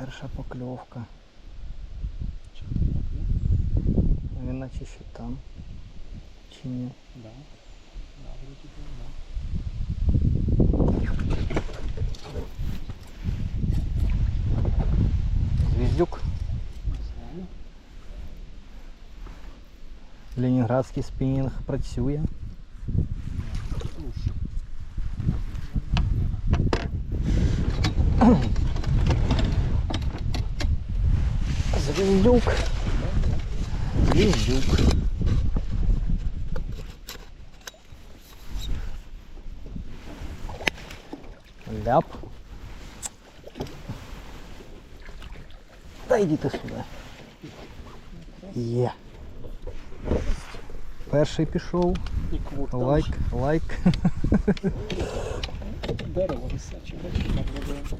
Перша покльовка. Він наче ще там. Чи ні? Да. Да, вроде бы, да. Звіздюк. Не знаю. Ленінградський спінінг працює. Слушай. Звіздюк. Звіздюк. Ляп. Та йди ти сюди. Є. Перший пішов. І квот там Лайк, ж лайк. Дерево висяче, бачиш, там